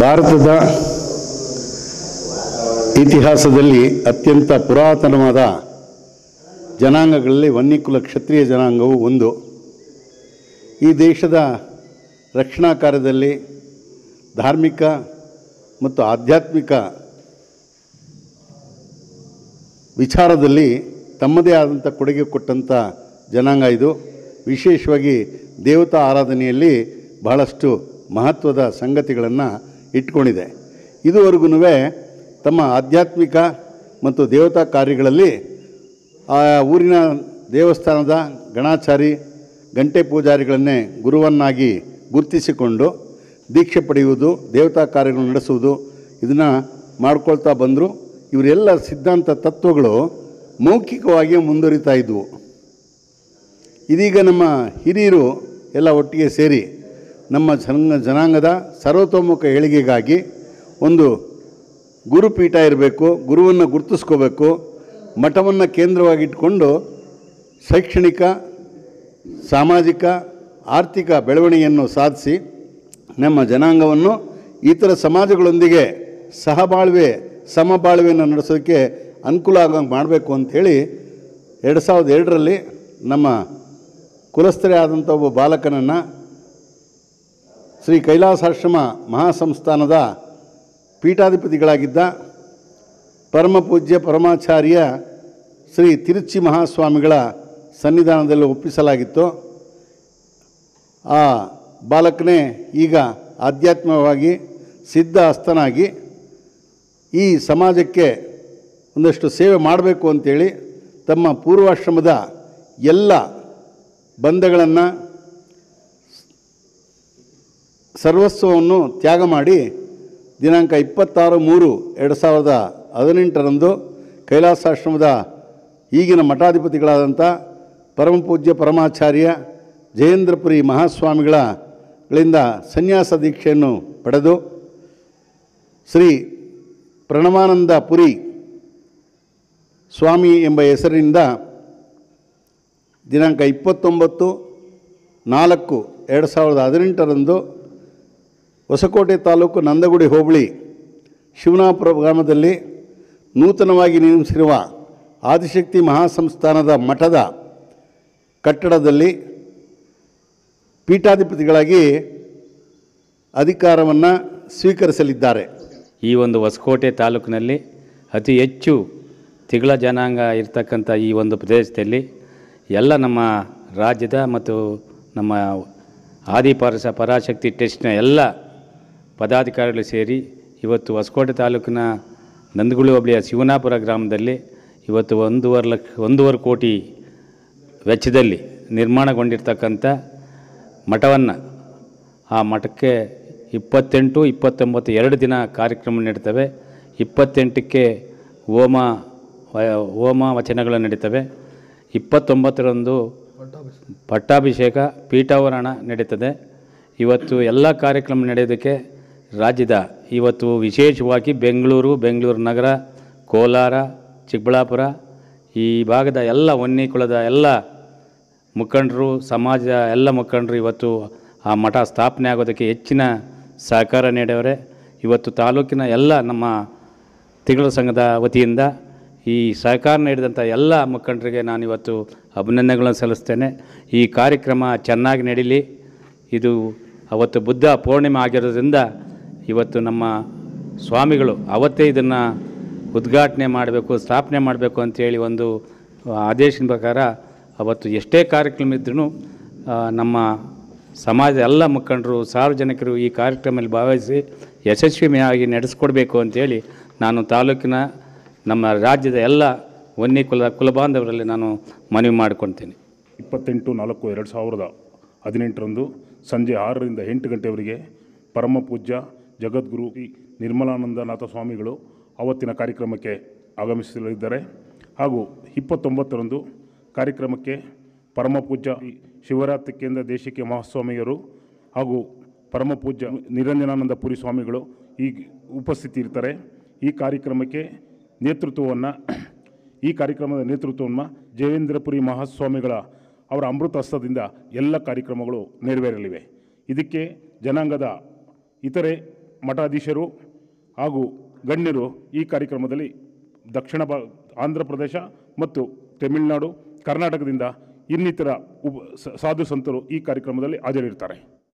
ಭಾರತದ ಇತಿಹಾಸದಲ್ಲಿ ಅತ್ಯಂತ ಪುರಾತನವಾದ ಜನಾಂಗಗಳಲ್ಲಿ ವನ್ನಿಕುಲ ಕ್ಷತ್ರಿಯ ಜನಾಂಗವು ಒಂದು. ಈ ದೇಶದ ರಕ್ಷಣಾ ಕಾರ್ಯದಲ್ಲಿ ಧಾರ್ಮಿಕ ಮತ್ತು ಆಧ್ಯಾತ್ಮಿಕ ವಿಚಾರದಲ್ಲಿ ತಮ್ಮದೇ ಆದಂಥ ಕೊಡುಗೆ ಕೊಟ್ಟಂಥ ಜನಾಂಗ ಇದು. ವಿಶೇಷವಾಗಿ ದೇವತಾ ಆರಾಧನೆಯಲ್ಲಿ ಬಹಳಷ್ಟು ಮಹತ್ವದ ಸಂಗತಿಗಳನ್ನು ಇಟ್ಕೊಂಡಿದೆ. ಇದುವರೆಗೂ ತಮ್ಮ ಆಧ್ಯಾತ್ಮಿಕ ಮತ್ತು ದೇವತಾ ಕಾರ್ಯಗಳಲ್ಲಿ ಆ ಊರಿನ ದೇವಸ್ಥಾನದ ಗಣಾಚಾರಿ ಗಂಟೆ ಪೂಜಾರಿಗಳನ್ನೇ ಗುರುವನ್ನಾಗಿ ಗುರುತಿಸಿಕೊಂಡು ದೀಕ್ಷೆ ಪಡೆಯುವುದು, ದೇವತಾ ಕಾರ್ಯಗಳನ್ನು ನಡೆಸುವುದು ಇದನ್ನು ಮಾಡ್ಕೊಳ್ತಾ ಬಂದರು. ಇವರೆಲ್ಲ ಸಿದ್ಧಾಂತ ತತ್ವಗಳು ಮೌಖಿಕವಾಗಿ ಮುಂದುವರಿತಾ ಇದ್ವು. ಇದೀಗ ನಮ್ಮ ಹಿರಿಯರು ಎಲ್ಲ ಒಟ್ಟಿಗೆ ಸೇರಿ ನಮ್ಮ ಜನಾಂಗ ಜನಾಂಗದ ಸರ್ವತೋಮುಖ ಏಳಿಗೆಗಾಗಿ ಒಂದು ಗುರುಪೀಠ ಇರಬೇಕು, ಗುರುವನ್ನು ಗುರುತಿಸ್ಕೋಬೇಕು, ಮಠವನ್ನು ಕೇಂದ್ರವಾಗಿಟ್ಕೊಂಡು ಶೈಕ್ಷಣಿಕ, ಸಾಮಾಜಿಕ, ಆರ್ಥಿಕ ಬೆಳವಣಿಗೆಯನ್ನು ಸಾಧಿಸಿ ನಮ್ಮ ಜನಾಂಗವನ್ನು ಇತರ ಸಮಾಜಗಳೊಂದಿಗೆ ಸಹಬಾಳ್ವೆ, ಸಮಬಾಳ್ವೆಯನ್ನು ನಡೆಸೋದಕ್ಕೆ ಅನುಕೂಲ ಆಗೋಂಗೆ ಮಾಡಬೇಕು ಅಂಥೇಳಿ ಎರಡು ಸಾವಿರದ ಎರಡರಲ್ಲಿ ನಮ್ಮ ಕುಲಸ್ಥರೇ ಆದಂಥ ಒಬ್ಬ ಬಾಲಕನನ್ನು ಶ್ರೀ ಕೈಲಾಸಾಶ್ರಮ ಮಹಾಸಂಸ್ಥಾನದ ಪೀಠಾಧಿಪತಿಗಳಾಗಿದ್ದ ಪರಮಪೂಜ್ಯ ಪರಮಾಚಾರ್ಯ ಶ್ರೀ ತಿರುಚಿ ಮಹಾಸ್ವಾಮಿಗಳ ಸನ್ನಿಧಾನದಲ್ಲಿ ಒಪ್ಪಿಸಲಾಗಿತ್ತು. ಆ ಬಾಲಕನೇ ಈಗ ಆಧ್ಯಾತ್ಮಿಕವಾಗಿ ಸಿದ್ಧ ಹಸ್ತನಾಗಿ ಈ ಸಮಾಜಕ್ಕೆ ಒಂದಷ್ಟು ಸೇವೆ ಮಾಡಬೇಕು ಅಂತೇಳಿ ತಮ್ಮ ಪೂರ್ವಾಶ್ರಮದ ಎಲ್ಲ ಬಂಧಗಳನ್ನು ಸರ್ವಸ್ವವನ್ನು ತ್ಯಾಗ ಮಾಡಿ ದಿನಾಂಕ ಇಪ್ಪತ್ತಾರು ಮೂರು ಎರಡು ಸಾವಿರದ ಹದಿನೆಂಟರಂದು ಕೈಲಾಸಾಶ್ರಮದ ಈಗಿನ ಮಠಾಧಿಪತಿಗಳಾದಂಥ ಪರಮಪೂಜ್ಯ ಪರಮಾಚಾರ್ಯ ಜಯೇಂದ್ರಪುರಿ ಮಹಾಸ್ವಾಮಿಗಳಿಂದ ಸನ್ಯಾಸ ದೀಕ್ಷೆಯನ್ನು ಪಡೆದು ಶ್ರೀ ಪ್ರಣಮಾನಂದ ಪುರಿ ಸ್ವಾಮಿ ಎಂಬ ಹೆಸರಿನಿಂದ ದಿನಾಂಕ ಇಪ್ಪತ್ತೊಂಬತ್ತು ನಾಲ್ಕು ಎರಡು ಸಾವಿರದ ಹದಿನೆಂಟರಂದು ಹೊಸಕೋಟೆ ತಾಲೂಕು ನಂದಗುಡಿ ಹೋಬಳಿ ಶಿವನಾಪುರ ಗ್ರಾಮದಲ್ಲಿ ನೂತನವಾಗಿ ನಿರ್ಮಿಸಿರುವ ಆದಿಶಕ್ತಿ ಮಹಾಸಂಸ್ಥಾನದ ಮಠದ ಕಟ್ಟಡದಲ್ಲಿ ಪೀಠಾಧಿಪತಿಗಳಾಗಿ ಅಧಿಕಾರವನ್ನು ಸ್ವೀಕರಿಸಲಿದ್ದಾರೆ. ಈ ಒಂದು ಹೊಸಕೋಟೆ ತಾಲೂಕಿನಲ್ಲಿ ಅತಿ ಹೆಚ್ಚು ತಿಗಳ ಜನಾಂಗ ಇರ್ತಕ್ಕಂಥ ಈ ಒಂದು ಪ್ರದೇಶದಲ್ಲಿ ಎಲ್ಲ ನಮ್ಮ ರಾಜ್ಯದ ಮತ್ತು ನಮ್ಮ ಆದಿಪಾರಸ ಪರಾಶಕ್ತಿ ಟೆಸ್ಟ್ನ ಎಲ್ಲ ಪದಾಧಿಕಾರಿಗಳು ಸೇರಿ ಇವತ್ತು ಹೊಸಕೋಟೆ ತಾಲೂಕಿನ ನಂದಗುಳಿ ಹೋಬಳಿಯ ಶಿವನಾಪುರ ಗ್ರಾಮದಲ್ಲಿ ಇವತ್ತು ಒಂದೂವರೆ ಲಕ್ಷ ಒಂದೂವರೆ ಕೋಟಿ ವೆಚ್ಚದಲ್ಲಿ ನಿರ್ಮಾಣಗೊಂಡಿರ್ತಕ್ಕಂಥ ಮಠವನ್ನು ಆ ಮಠಕ್ಕೆ ಇಪ್ಪತ್ತೆಂಟು ಇಪ್ಪತ್ತೊಂಬತ್ತು ಎರಡು ದಿನ ಕಾರ್ಯಕ್ರಮ ನಡೀತವೆ. ಇಪ್ಪತ್ತೆಂಟಕ್ಕೆ ಹೋಮ ಹೋಮ ವಚನಗಳು ನಡೀತವೆ. ಇಪ್ಪತ್ತೊಂಬತ್ತರಂದು ಪಟ್ಟಾಭಿಷೇಕ. ಪೀಠಾವರಣ ನಡೀತದೆ. ಇವತ್ತು ಎಲ್ಲ ಕಾರ್ಯಕ್ರಮ ನಡೆಯೋದಕ್ಕೆ ರಾಜ್ಯದ ಇವತ್ತು ವಿಶೇಷವಾಗಿ ಬೆಂಗಳೂರು ಬೆಂಗಳೂರು ನಗರ, ಕೋಲಾರ, ಚಿಕ್ಕಬಳ್ಳಾಪುರ, ಈ ಭಾಗದ ಎಲ್ಲ ಹೊನ್ನಿ ಕುಲದ ಎಲ್ಲ ಮುಖಂಡರು, ಸಮಾಜದ ಎಲ್ಲ ಮುಖಂಡರು ಇವತ್ತು ಆ ಮಠ ಸ್ಥಾಪನೆ ಆಗೋದಕ್ಕೆ ಹೆಚ್ಚಿನ ಸಹಕಾರ ನೀಡವರೆ ಇವತ್ತು ತಾಲೂಕಿನ ಎಲ್ಲ ನಮ್ಮ ತಿಂಗಳ ಸಂಘದ ವತಿಯಿಂದ ಈ ಸಹಕಾರ ನೀಡಿದಂಥ ಎಲ್ಲ ಮುಖಂಡರಿಗೆ ನಾನು ಇವತ್ತು ಅಭಿನಂದನೆಗಳನ್ನು ಸಲ್ಲಿಸ್ತೇನೆ. ಈ ಕಾರ್ಯಕ್ರಮ ಚೆನ್ನಾಗಿ ನಡೀಲಿ. ಇದು ಅವತ್ತು ಬುದ್ಧ ಪೂರ್ಣಿಮೆ ಆಗಿರೋದ್ರಿಂದ ಇವತ್ತು ನಮ್ಮ ಸ್ವಾಮಿಗಳು ಅವತ್ತೇ ಇದನ್ನು ಉದ್ಘಾಟನೆ ಮಾಡಬೇಕು, ಸ್ಥಾಪನೆ ಮಾಡಬೇಕು ಅಂಥೇಳಿ ಒಂದು ಆದೇಶದ ಪ್ರಕಾರ ಅವತ್ತು ಎಷ್ಟೇ ಕಾರ್ಯಕ್ರಮ ಇದ್ರೂ ನಮ್ಮ ಸಮಾಜ ಎಲ್ಲ ಮುಖಂಡರು, ಸಾರ್ವಜನಿಕರು ಈ ಕಾರ್ಯಕ್ರಮದಲ್ಲಿ ಭಾಗವಹಿಸಿ ಯಶಸ್ವಿಯಾಗಿ ನಡೆಸ್ಕೊಡ್ಬೇಕು ಅಂಥೇಳಿ ನಾನು ತಾಲೂಕಿನ ನಮ್ಮ ರಾಜ್ಯದ ಎಲ್ಲ ವನ್ಯ ಕುಲ, ಕುಲಬಾಂಧವರಲ್ಲಿ ನಾನು ಮನವಿ ಮಾಡ್ಕೊತೀನಿ ಇಪ್ಪತ್ತೆಂಟು, ನಾಲ್ಕು, ಎರಡು ಸಾವಿರದ ಹದಿನೆಂಟರಂದು ಸಂಜೆ ಆರರಿಂದ ಎಂಟು ಗಂಟೆವರೆಗೆ ಪರಮ ಪೂಜ್ಯ ಜಗದ್ಗುರು ನಿರ್ಮಲಾನಂದನಾಥ ಸ್ವಾಮಿಗಳು ಅವತ್ತಿನ ಕಾರ್ಯಕ್ರಮಕ್ಕೆ ಆಗಮಿಸಲಿದ್ದಾರೆ. ಹಾಗೂ ಇಪ್ಪತ್ತೊಂಬತ್ತರಂದು ಕಾರ್ಯಕ್ರಮಕ್ಕೆ ಪರಮ ಪೂಜ್ಯ ಶ್ರೀ ಶಿವರಾತ್ರಿ ಕೇಂದ್ರ ದೇಶಿಕೆ ಮಹಾಸ್ವಾಮಿಯರು ಹಾಗೂ ಪರಮ ಪೂಜ್ಯ ನಿರಂಜನಾನಂದ ಪುರಿ ಸ್ವಾಮಿಗಳು ಈ ಉಪಸ್ಥಿತಿ ಇರ್ತಾರೆ ಈ ಕಾರ್ಯಕ್ರಮಕ್ಕೆ ನೇತೃತ್ವವನ್ನು ಈ ಕಾರ್ಯಕ್ರಮದ ನೇತೃತ್ವವನ್ನು ಜಯೇಂದ್ರಪುರಿ ಮಹಾಸ್ವಾಮಿಗಳ ಅವರ ಅಮೃತ ಹಸ್ತದಿಂದ ಎಲ್ಲ ಕಾರ್ಯಕ್ರಮಗಳು ನೆರವೇರಲಿವೆ. ಇದಕ್ಕೆ ಜನಾಂಗದ ಇತರೆ ಮಠಾಧೀಶರು ಹಾಗೂ ಗಣ್ಯರು ಈ ಕಾರ್ಯಕ್ರಮದಲ್ಲಿ ದಕ್ಷಿಣ ಭಾ ಆಂಧ್ರ ಪ್ರದೇಶ ಮತ್ತು ತಮಿಳುನಾಡು, ಕರ್ನಾಟಕದಿಂದ ಇನ್ನಿತರ ಉಪ ಸಾಧು ಸಂತರು ಈ ಕಾರ್ಯಕ್ರಮದಲ್ಲಿ ಹಾಜರಿರ್ತಾರೆ.